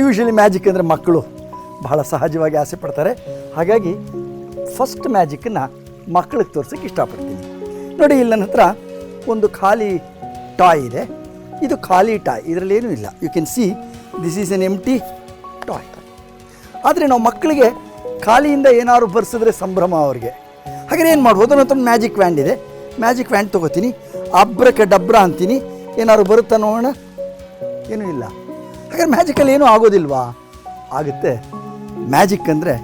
Usually magic ಅಂದರೆ ಮಕ್ಕಳು ಬಹಳ ಸಹಜವಾಗಿ ಆಸೆ ಪಡ್ತಾರೆ. ಹಾಗಾಗಿ ಫಸ್ಟ್ ಮ್ಯಾಜಿಕ್ಕನ್ನು ಮಕ್ಕಳಿಗೆ ತೋರ್ಸೋಕ್ಕೆ ಇಷ್ಟಪಡ್ತೀನಿ. ನೋಡಿ, ಇಲ್ಲಿ ನನ್ನ ಹತ್ರ ಒಂದು ಖಾಲಿ ಟಾಯ್ ಇದೆ. ಇದು ಖಾಲಿ ಟಾಯ್ ಇದರಲ್ಲಿ ಏನೂ ಇಲ್ಲ. You can see this is empty toy ಆದರೆ ನಾವು ಮಕ್ಕಳಿಗೆ ಖಾಲಿಯಿಂದ ಏನಾದ್ರು ಬರ್ಸಿದ್ರೆ ಸಂಭ್ರಮ ಅವ್ರಿಗೆ. ಹಾಗಾದ್ರೆ ಏನು ಮಾಡ್ಬೋದು? ನನ್ನ ಹತ್ರ ಮ್ಯಾಜಿಕ್ ವ್ಯಾಂಡ್ ಇದೆ. ಮ್ಯಾಜಿಕ್ ವ್ಯಾಂಡ್ ತೊಗೋತೀನಿ. ಅಬ್ರಕ್ಕೆ ಡಬ್ರ ಅಂತೀನಿ. ಏನಾದ್ರು ಬರುತ್ತಾ ನೋಡೋಣ? ಏನೂ ಇಲ್ಲ. ಹಾಗಾದ್ರೆ ಮ್ಯಾಜಿಕಲ್ಲಿ ಏನೂ ಆಗೋದಿಲ್ವಾ? ಆಗುತ್ತೆ. ಮ್ಯಾಜಿಕ್ ಅಂದರೆ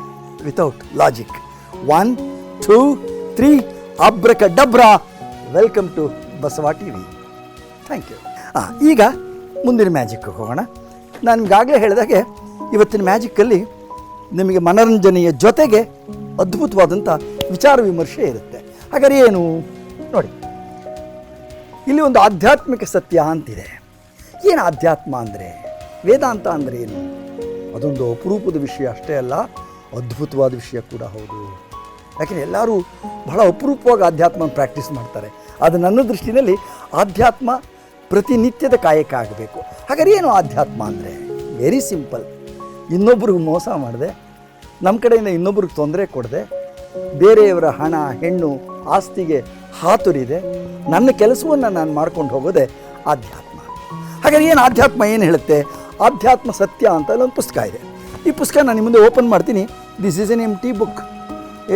without logic one two three abracadabra welcome to Basava T V thank you ಹಾಂ ಈಗ ಮುಂದಿನ ಮ್ಯಾಜಿಕ್ಗೆ ಹೋಗೋಣ. ನಾನು ನಿಮ್ಗಾಗಲೇ ಹೇಳಿದಾಗೆ ಇವತ್ತಿನ ಮ್ಯಾಜಿಕ್ಕಲ್ಲಿ ನಿಮಗೆ ಮನರಂಜನೆಯ ಜೊತೆಗೆ ಅದ್ಭುತವಾದಂಥ ವಿಚಾರ ವಿಮರ್ಶೆ ಇರುತ್ತೆ. ಹಾಗಾದ್ರೆ ಏನು? ನೋಡಿ. ಇಲ್ಲಿ ಒಂದು ಆಧ್ಯಾತ್ಮಿಕ ಸತ್ಯ ಅಂತಿದೆ. ಏನು ಆಧ್ಯಾತ್ಮ ಅಂದರೆ? ವೇದಾಂತ ಅಂದರೆ ಏನು? ಅದೊಂದು ಅಪರೂಪದ ವಿಷಯ ಅಷ್ಟೇ ಅಲ್ಲ, ಅದ್ಭುತವಾದ ವಿಷಯ ಕೂಡ ಹೌದು. ಯಾಕೆಂದರೆ ಎಲ್ಲರೂ ಬಹಳ ಅಪರೂಪವಾಗಿ ಆಧ್ಯಾತ್ಮ ಪ್ರಾಕ್ಟೀಸ್ ಮಾಡ್ತಾರೆ. ಅದು ನನ್ನ ದೃಷ್ಟಿನಲ್ಲಿ ಆಧ್ಯಾತ್ಮ ಪ್ರತಿನಿತ್ಯದ ಕಾಯಕ ಆಗಬೇಕು. ಹಾಗಾದ್ರೆ ಏನು ಆಧ್ಯಾತ್ಮ ಅಂದರೆ? ವೆರಿ ಸಿಂಪಲ್ ಇನ್ನೊಬ್ರಿಗೆ ಮೋಸ ಮಾಡಿದೆ ನಮ್ಮ ಕಡೆಯಿಂದ ಇನ್ನೊಬ್ರಿಗೆ ತೊಂದರೆ ಕೊಡದೆ, ಬೇರೆಯವರ ಹಣ, ಹೆಣ್ಣು, ಆಸ್ತಿಗೆ ಹಾತುರಿದೆ, ನನ್ನ ಕೆಲಸವನ್ನು ನಾನು ಮಾಡ್ಕೊಂಡು ಹೋಗೋದೇ ಆಧ್ಯಾತ್ಮ. ಹಾಗಾದ್ರೆ ಏನು ಆಧ್ಯಾತ್ಮ ಏನು ಹೇಳುತ್ತೆ? ಆಧ್ಯಾತ್ಮ ಸತ್ಯ ಅಂತ ಅಲ್ಲೊಂದು ಪುಸ್ತಕ ಇದೆ. ಈ ಪುಸ್ತಕ ನಾನು ನಿಮ್ಮ ಮುಂದೆ ಓಪನ್ ಮಾಡ್ತೀನಿ. This is empty book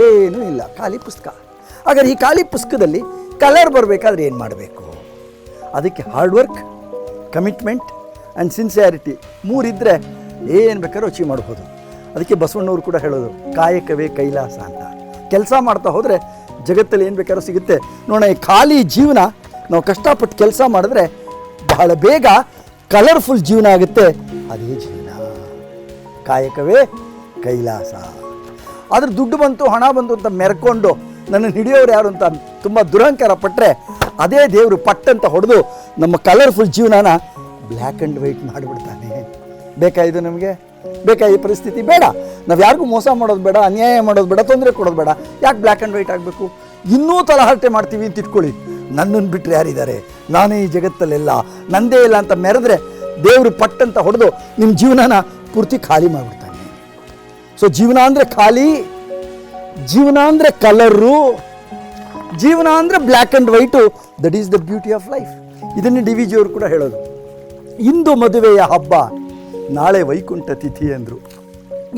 ಏನೂ ಇಲ್ಲ, ಖಾಲಿ ಪುಸ್ತಕ. ಹಾಗಾದ್ರೆ ಈ ಖಾಲಿ ಪುಸ್ತಕದಲ್ಲಿ ಕಲರ್ ಬರಬೇಕಾದ್ರೆ ಏನು ಮಾಡಬೇಕು? ಅದಕ್ಕೆ hard work commitment and sincerity ಮೂರಿದ್ದರೆ ಏನು ಬೇಕಾದ್ರೂ ಅಚೀವ್ ಮಾಡ್ಬೋದು. ಅದಕ್ಕೆ ಬಸವಣ್ಣವರು ಕೂಡ ಹೇಳೋದು, ಕಾಯಕವೇ ಕೈಲಾಸ ಅಂತ. ಕೆಲಸ ಮಾಡ್ತಾ ಹೋದರೆ ಜಗತ್ತಲ್ಲಿ ಏನು ಬೇಕಾದ್ರೂ ಸಿಗುತ್ತೆ. ನೋಡೋಣ, ಈ ಖಾಲಿ ಜೀವನ ನಾವು ಕಷ್ಟಪಟ್ಟು ಕೆಲಸ ಮಾಡಿದ್ರೆ ಬಹಳ ಬೇಗ ಕಲರ್ಫುಲ್ ಜೀವನ ಆಗುತ್ತೆ. ಅದೇ ಜೀವನ. ಕಾಯಕವೇ ಕೈಲಾಸ. ಆದರೆ ದುಡ್ಡು ಬಂತು, ಹಣ ಬಂತು ಅಂತ ಮೆರ್ಕೊಂಡು ನನ್ನ ಹಿಡಿಯೋರು ಯಾರು ಅಂತ ತುಂಬ ದುರಹಂಕಾರ ಪಟ್ಟರೆ ಅದೇ ದೇವರು ಪಟ್ಟಂತ ಹೊಡೆದು ನಮ್ಮ ಕಲರ್ಫುಲ್ ಜೀವನನ ಬ್ಲ್ಯಾಕ್ ಆ್ಯಂಡ್ ವೈಟ್ ಮಾಡಿಬಿಡ್ತಾನೆ. ಬೇಕಾ ಇದು ನಮಗೆ? ಬೇಕಾ ಈ ಪರಿಸ್ಥಿತಿ? ಬೇಡ. ನಾವು ಯಾರಿಗೂ ಮೋಸ ಮಾಡೋದು ಬೇಡ, ಅನ್ಯಾಯ ಮಾಡೋದು ಬೇಡ, ತೊಂದರೆ ಕೊಡೋದು ಬೇಡ. ಯಾಕೆ ಬ್ಲ್ಯಾಕ್ ಆ್ಯಂಡ್ ವೈಟ್ ಆಗಬೇಕು? ಇನ್ನೂ ತಲಹರಟೆ ಮಾಡ್ತೀವಿ ಅಂತ ಇಟ್ಕೊಳ್ಳಿ. ನನ್ನನ್ನು ಬಿಟ್ಟರೆ ಯಾರಿದ್ದಾರೆ? ನಾನೇ ಈ ಜಗತ್ತಲ್ಲೆಲ್ಲ, ನಂದೇ ಇಲ್ಲ ಅಂತ ಮೆರೆದ್ರೆ ದೇವರು ಪಟ್ಟಂತ ಹೊಡೆದು ನಿಮ್ಮ ಜೀವನನ ಪೂರ್ತಿ ಖಾಲಿ ಮಾಡಿಬಿಡ್ತಾನೆ. ಸೊ ಜೀವನ ಅಂದರೆ ಖಾಲಿ, ಜೀವನ ಅಂದರೆ ಕಲರು, ಜೀವನ ಅಂದರೆ black and white that is the beauty of life ಇದನ್ನೇ ಡಿ ವಿ ಜಿಯವರು ಕೂಡ ಹೇಳೋದು. ಇಂದು ಮದುವೆಯ ಹಬ್ಬ, ನಾಳೆ ವೈಕುಂಠ ತಿಥಿ ಅಂದರು.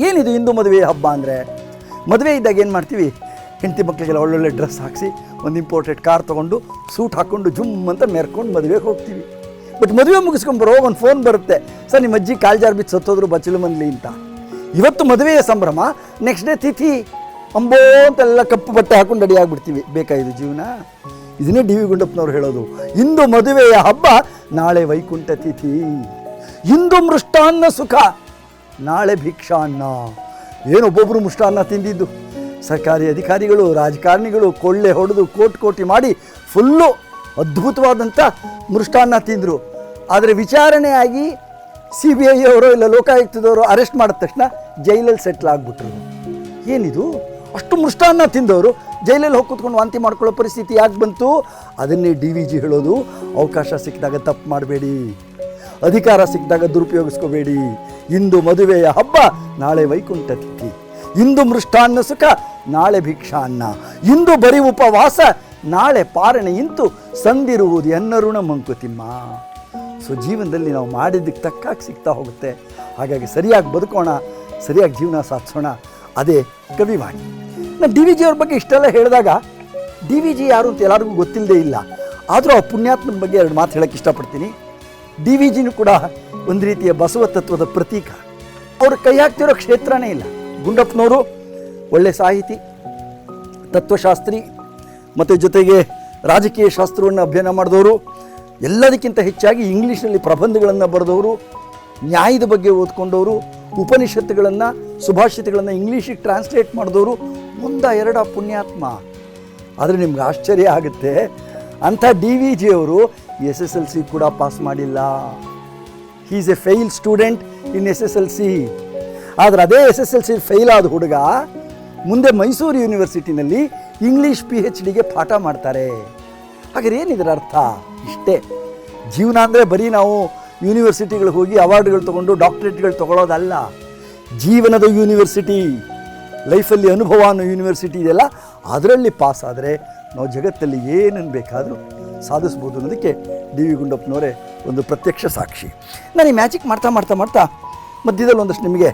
ಏನಿದು ಇಂದು ಮದುವೆಯ ಹಬ್ಬ ಅಂದರೆ? ಮದುವೆ ಇದ್ದಾಗ ಏನು ಮಾಡ್ತೀವಿ? ಹೆಂಡತಿ ಮಕ್ಕಳಿಗೆಲ್ಲ ಒಳ್ಳೊಳ್ಳೆ ಡ್ರೆಸ್ ಹಾಕಿಸಿ, ಒಂದು ಇಂಪೋರ್ಟೆಡ್ ಕಾರ್ ತೊಗೊಂಡು, ಸೂಟ್ ಹಾಕ್ಕೊಂಡು, ಜುಮ್ ಅಂತ ಮೆರ್ಕೊಂಡು ಮದುವೆಗೆ ಹೋಗ್ತೀವಿ. ಬಟ್ ಮದುವೆ ಮುಗಿಸ್ಕೊಂಬರೋ ಒಂದು ಫೋನ್ ಬರುತ್ತೆ. ಸರ್, ನಿಮ್ಮ ಅಜ್ಜಿ ಕಾಲ್ಜಾರ್ ಬಿದ್ದು ಸತ್ತೋದ್ರು, ಬಚ್ಚಲು ಮನ್ಲಿ ಅಂತ. ಇವತ್ತು ಮದುವೆಯ ಸಂಭ್ರಮ ನೆಕ್ಸ್ಟ್ ಡೇ ತಿಥಿ, ಅಂಬೋ ಅಂತೆಲ್ಲ ಕಪ್ಪು ಬಟ್ಟೆ ಹಾಕೊಂಡು ರೆಡಿ ಆಗಿಬಿಡ್ತೀವಿ. ಬೇಕಾ ಇದು ಜೀವನ? ಇದನ್ನೇ ಡಿ ವಿ ಗುಂಡಪ್ಪನವ್ರು ಹೇಳೋದು. ಇಂದು ಮದುವೆಯ ಹಬ್ಬ, ನಾಳೆ ವೈಕುಂಠ ತಿಥಿ. ಇಂದು ಮೃಷ್ಟಾನ್ನ ಸುಖ, ನಾಳೆ ಭಿಕ್ಷಾನ್ನ. ಏನು ಒಬ್ಬೊಬ್ಬರು ಮೃಷ್ಟಾನ್ನ ತಿಂದಿದ್ದು. ಸರ್ಕಾರಿ ಅಧಿಕಾರಿಗಳು, ರಾಜಕಾರಣಿಗಳು ಕೊಳ್ಳೆ ಹೊಡೆದು ಕೋಟಿ ಕೋಟಿ ಮಾಡಿ ಫುಲ್ಲು ಅದ್ಭುತವಾದಂಥ ಮೃಷ್ಟಾನ್ನ ತಿಂದರು. ಆದರೆ ವಿಚಾರಣೆಯಾಗಿ ಸಿ ಬಿ ಐ ಅವರು ಇಲ್ಲ ಲೋಕಾಯುಕ್ತದವರು ಅರೆಸ್ಟ್ ಮಾಡಿದ ತಕ್ಷಣ ಜೈಲಲ್ಲಿ ಸೆಟ್ಲ್ ಆಗಿಬಿಟ್ರು. ಏನಿದು? ಅಷ್ಟು ಮೃಷ್ಟಾನ್ನ ತಿಂದವರು ಜೈಲಲ್ಲಿ ಹೋಗಿ ಕೂತ್ಕೊಂಡು ವಾಂತಿ ಮಾಡ್ಕೊಳ್ಳೋ ಪರಿಸ್ಥಿತಿ ಯಾಕೆ ಬಂತು? ಅದನ್ನೇ ಡಿ ವಿ ಜಿ ಹೇಳೋದು. ಅವಕಾಶ ಸಿಕ್ಕಿದಾಗ ತಪ್ಪು ಮಾಡಬೇಡಿ. ಅಧಿಕಾರ ಸಿಕ್ಕಿದಾಗ ದುರುಪಯೋಗಿಸ್ಕೋಬೇಡಿ. ಇಂದು ಮದುವೆಯ ಹಬ್ಬ ನಾಳೆ ವೈಕುಂಠ ತಿಥಿ ಇಂದು ಮೃಷ್ಟಾನ್ನ ಸುಖ, ನಾಳೆ ಭಿಕ್ಷಾನ್ನ. ಇಂದು ಬರಿ ಉಪವಾಸ, ನಾಳೆ ಪಾರಣೆ ಇಂತು ಸಂದಿರುವುದು ಎನ್ನರುಣ ಮಂಕುತಿಮ್ಮ ಸೊ ಜೀವನದಲ್ಲಿ ನಾವು ಮಾಡಿದ್ದಕ್ಕೆ ತಕ್ಕಾಗಿ ಸಿಗ್ತಾ ಹೋಗುತ್ತೆ. ಹಾಗಾಗಿ ಸರಿಯಾಗಿ ಬದುಕೋಣ, ಸರಿಯಾಗಿ ಜೀವನ ಸಾಧಿಸೋಣ. ಅದೇ ಕವಿವಾಣಿ. ನಾನು ಡಿ ವಿ ಜಿ ಅವ್ರ ಬಗ್ಗೆ ಇಷ್ಟೆಲ್ಲ ಹೇಳಿದಾಗ, ಡಿ ವಿ ಜಿ ಯಾರು ಅಂತ ಎಲ್ಲರಿಗೂ ಗೊತ್ತಿಲ್ಲದೆ ಇಲ್ಲ. ಆದರೂ ಆ ಪುಣ್ಯಾತ್ಮನ ಬಗ್ಗೆ ಎರಡು ಮಾತು ಹೇಳೋಕ್ಕೆ ಇಷ್ಟಪಡ್ತೀನಿ. ಡಿ ವಿ ಜಿನೂ ಕೂಡ ಒಂದು ರೀತಿಯ ಬಸವ ತತ್ವದ ಪ್ರತೀಕ. ಅವ್ರ ಕೈ ಹಾಕ್ತಿರೋ ಕ್ಷೇತ್ರನೇ ಇಲ್ಲ. ಗುಂಡಪ್ಪನವರು, ಒಳ್ಳೆ ಸಾಹಿತಿ, ತತ್ವಶಾಸ್ತ್ರಿ, ಮತ್ತು ಜೊತೆಗೆ ರಾಜಕೀಯ ಶಾಸ್ತ್ರವನ್ನು ಅಧ್ಯಯನ ಮಾಡಿದವರು, ಎಲ್ಲದಕ್ಕಿಂತ ಹೆಚ್ಚಾಗಿ ಇಂಗ್ಲೀಷ್ನಲ್ಲಿ ಪ್ರಬಂಧಗಳನ್ನು ಬರೆದವರು, ನ್ಯಾಯದ ಬಗ್ಗೆ ಓದ್ಕೊಂಡವರು, ಉಪನಿಷತ್ತುಗಳನ್ನು, ಸುಭಾಷಿತಗಳನ್ನು ಇಂಗ್ಲೀಷಿಗೆ ಟ್ರಾನ್ಸ್ಲೇಟ್ ಮಾಡಿದವರು, ಮುಂದ ಎರಡ ಪುಣ್ಯಾತ್ಮ. ಆದರೆ ನಿಮ್ಗೆ ಆಶ್ಚರ್ಯ ಆಗುತ್ತೆ, ಅಂಥ ಡಿ ವಿ ಜಿಯವರು ಎಸ್ ಎಸ್ ಎಲ್ ಸಿ ಕೂಡ ಪಾಸ್ ಮಾಡಿಲ್ಲ. He is a fail student in S S L C ಆದರೆ ಅದೇ S S L C fail ಆದ ಹುಡುಗ ಮುಂದೆ ಮೈಸೂರು ಯೂನಿವರ್ಸಿಟಿನಲ್ಲಿ ಇಂಗ್ಲೀಷ್ ಪಿ ಎಚ್ ಡಿಗೆ ಪಾಠ ಮಾಡ್ತಾರೆ. ಹಾಗಾದ್ರೆ ಏನಿದ್ರ ಅರ್ಥ? ಇಷ್ಟೇ. ಜೀವನ ಅಂದರೆ ಬರೀ ನಾವು ಯೂನಿವರ್ಸಿಟಿಗಳಿಗೆ ಹೋಗಿ ಅವಾರ್ಡ್ಗಳು ತೊಗೊಂಡು ಡಾಕ್ಟ್ರೇಟ್ಗಳು ತೊಗೊಳ್ಳೋದಲ್ಲ ಜೀವನದ ಯೂನಿವರ್ಸಿಟಿ ಲೈಫಲ್ಲಿ ಅನುಭವ ಅನ್ನೋ ಯೂನಿವರ್ಸಿಟಿ ಇದೆಯಲ್ಲ, ಅದರಲ್ಲಿ ಪಾಸ್ ಆದರೆ ನಾವು ಜಗತ್ತಲ್ಲಿ ಏನನ್ನು ಬೇಕಾದರೂ ಸಾಧಿಸ್ಬೋದು ಅನ್ನೋದಕ್ಕೆ ಡಿ ವಿ ಗುಂಡಪ್ಪನವರೇ ಒಂದು ಪ್ರತ್ಯಕ್ಷ ಸಾಕ್ಷಿ. ನಾನು ಈ ಮ್ಯಾಜಿಕ್ ಮಾಡ್ತಾ ಮಾಡ್ತಾ ಮಾಡ್ತಾ ಮಧ್ಯದಲ್ಲಿ ಒಂದಷ್ಟು ನಿಮಗೆ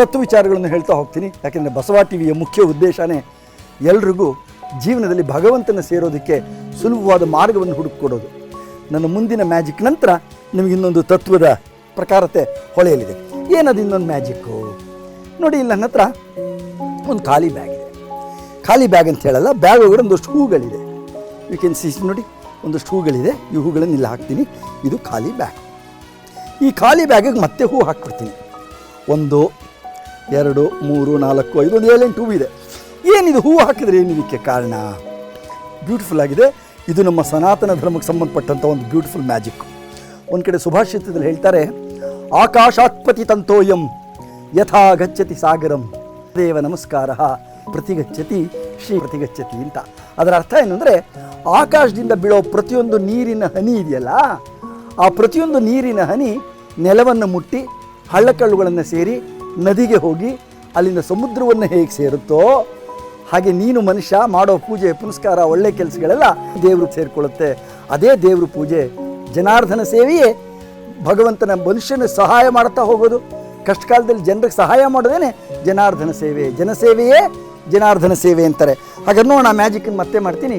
ತತ್ವ ವಿಚಾರಗಳನ್ನು ಹೇಳ್ತಾ ಹೋಗ್ತೀನಿ. ಯಾಕೆಂದರೆ ಬಸವ ಟಿ ವಿಯ ಮುಖ್ಯ ಉದ್ದೇಶನೇ ಎಲ್ರಿಗೂ ಜೀವನದಲ್ಲಿ ಭಗವಂತನ ಸೇರೋದಕ್ಕೆ ಸುಲಭವಾದ ಮಾರ್ಗವನ್ನು ಹುಡುಕಿಕೊಡೋದು. ನನ್ನ ಮುಂದಿನ ಮ್ಯಾಜಿಕ್ ನಂತರ ನಿಮಗೆ ಇನ್ನೊಂದು ತತ್ವದ ಪ್ರಕಾರತೆ ಹೊಳೆಯಲಿದೆ. ಏನದು ಇನ್ನೊಂದು ಮ್ಯಾಜಿಕ್ಕು? ನೋಡಿ, ಇಲ್ಲಿ ನನ್ನ ಹತ್ರ ಒಂದು ಖಾಲಿ ಬ್ಯಾಗ್ ಇದೆ. ಖಾಲಿ ಬ್ಯಾಗ್ ಅಂತ ಹೇಳಲ್ಲ, ಬ್ಯಾಗ್ ಒಳಗಡೆ ಒಂದಷ್ಟು ಹೂಗಳಿದೆ. ಯು ಕ್ಯಾನ್ ಸಿ ನೋಡಿ, ಒಂದಷ್ಟು ಹೂಗಳಿದೆ. ಈ ಹೂಗಳನ್ನು ಇಲ್ಲಿ ಹಾಕ್ತೀನಿ. ಇದು ಖಾಲಿ ಬ್ಯಾಗ್. ಈ ಖಾಲಿ ಬ್ಯಾಗಿಗೆ ಮತ್ತೆ ಹೂ ಹಾಕ್ಬಿಡ್ತೀನಿ. ಒಂದು ಎರಡು, ಮೂರು, ನಾಲ್ಕು ಐದು ಒಂದು ಏಳೆಂಟು ಹೂವು ಇದೆ ಏನಿದು ಹೂವು ಹಾಕಿದರೆ ಏನಿದಕ್ಕೆ ಕಾರಣ? ಬ್ಯೂಟಿಫುಲ್ ಆಗಿದೆ. ಇದು ನಮ್ಮ ಸನಾತನ ಧರ್ಮಕ್ಕೆ ಸಂಬಂಧಪಟ್ಟಂಥ ಒಂದು ಬ್ಯೂಟಿಫುಲ್ ಮ್ಯಾಜಿಕ್ ಒಂದು ಕಡೆ ಸುಭಾಷಿತದಲ್ಲಿ ಹೇಳ್ತಾರೆ, ಆಕಾಶಾತ್ಪತಿ ತಂತೋಯಂ, ಯಥಾ ಗಚ್ಚತಿ ಸಾಗರಂ, ದೇವ ನಮಸ್ಕಾರ ಪ್ರತಿಗಚ್ಚತಿ ಶ್ರೀ ಪ್ರತಿಗಚ್ಚತಿ ಅಂತ. ಅದರ ಅರ್ಥ ಏನು ಆಕಾಶದಿಂದ ಬೀಳೋ ಪ್ರತಿಯೊಂದು ನೀರಿನ ಹನಿ ಇದೆಯಲ್ಲ, ಆ ಪ್ರತಿಯೊಂದು ನೀರಿನ ಹನಿ ನೆಲವನ್ನು ಮುಟ್ಟಿ ಹಳ್ಳಕಳ್ಳುಗಳನ್ನು ಸೇರಿ ನದಿಗೆ ಹೋಗಿ ಅಲ್ಲಿನ ಸಮುದ್ರವನ್ನು ಹೇಗೆ ಸೇರುತ್ತೋ ಹಾಗೆ ನೀನು ಮನುಷ್ಯ ಮಾಡೋ ಪೂಜೆ, ಪುನಸ್ಕಾರ, ಒಳ್ಳೆ ಕೆಲಸಗಳೆಲ್ಲ ದೇವರು ಸೇರಿಕೊಳ್ಳುತ್ತೆ. ಅದೇ ದೇವ್ರ ಪೂಜೆ. ಜನಾರ್ದನ ಸೇವೆಯೇ ಭಗವಂತನ ಮನುಷ್ಯನ ಸಹಾಯ ಮಾಡ್ತಾ ಹೋಗೋದು. ಕಷ್ಟ ಕಾಲದಲ್ಲಿ ಜನರಿಗೆ ಸಹಾಯ ಮಾಡೋದೇನೆ ಜನಾರ್ದನ ಸೇವೆ. ಜನಸೇವೆಯೇ ಜನಾರ್ದನ ಸೇವೆ ಅಂತಾರೆ. ಹಾಗೆ ನೋಡೋಣ ಮ್ಯಾಜಿಕನ್ನು ಮತ್ತೆ ಮಾಡ್ತೀನಿ.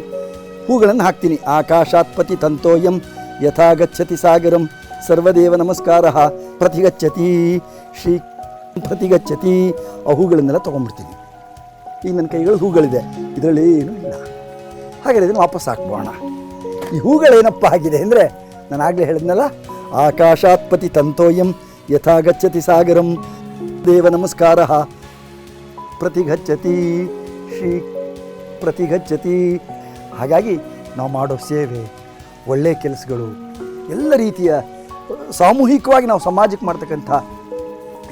ಹೂಗಳನ್ನು ಹಾಕ್ತೀನಿ. ಆಕಾಶಾತ್ಪತಿ ತಂತೋಯಂ ಯಥಾ ಗಚ್ಚತಿ ಸಾಗರಂ. ಸರ್ವದೇವ ನಮಸ್ಕಾರ. ಪ್ರತಿಗಚ್ಚತಿ ಶ್ರೀ ಪ್ರತಿಗಚ್ಚತಿ ಆ ಹೂಗಳನ್ನೆಲ್ಲ ತೊಗೊಂಡ್ಬಿಡ್ತೀನಿ. ಈಗ ನನ್ನ ಕೈಗಳು ಹೂಗಳಿದೆ. ಇದರಲ್ಲಿ ಏನೂ ಇಲ್ಲ. ಹಾಗೆ ಇದನ್ನು ವಾಪಸ್ ಹಾಕ್ಬೋಣ. ಈ ಹೂಗಳೇನಪ್ಪ ಆಗಿದೆ ಅಂದರೆ, ನಾನು ಆಗಲೇ ಹೇಳಿದ್ನಲ್ಲ, ಆಕಾಶಾತ್ಪತಿ ತಂತೋಯಂ ಯಥಾ ಗಚ್ಚತಿ ಸಾಗರಂ, ದೇವ ನಮಸ್ಕಾರ. ಪ್ರತಿಗಚ್ಚತಿ, ಶ್ರೀ ಪ್ರತಿಗಚ್ಚತಿ. ಹಾಗಾಗಿ ನಾವು ಮಾಡೋ ಸೇವೆ ಒಳ್ಳೆಯ ಕೆಲಸಗಳು, ಎಲ್ಲ ರೀತಿಯ ಸಾಮೂಹಿಕವಾಗಿ ನಾವು ಸಮಾಜಕ್ಕೆ ಮಾಡ್ತಕ್ಕಂಥ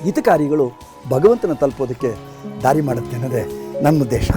ಹಿತಕಾರಿಗಳು ಭಗವಂತನ ತಲುಪೋದಕ್ಕೆ ದಾರಿ ಮಾಡುತ್ತೆ ಅನ್ನೋದೇ ನನ್ನ ಉದ್ದೇಶ.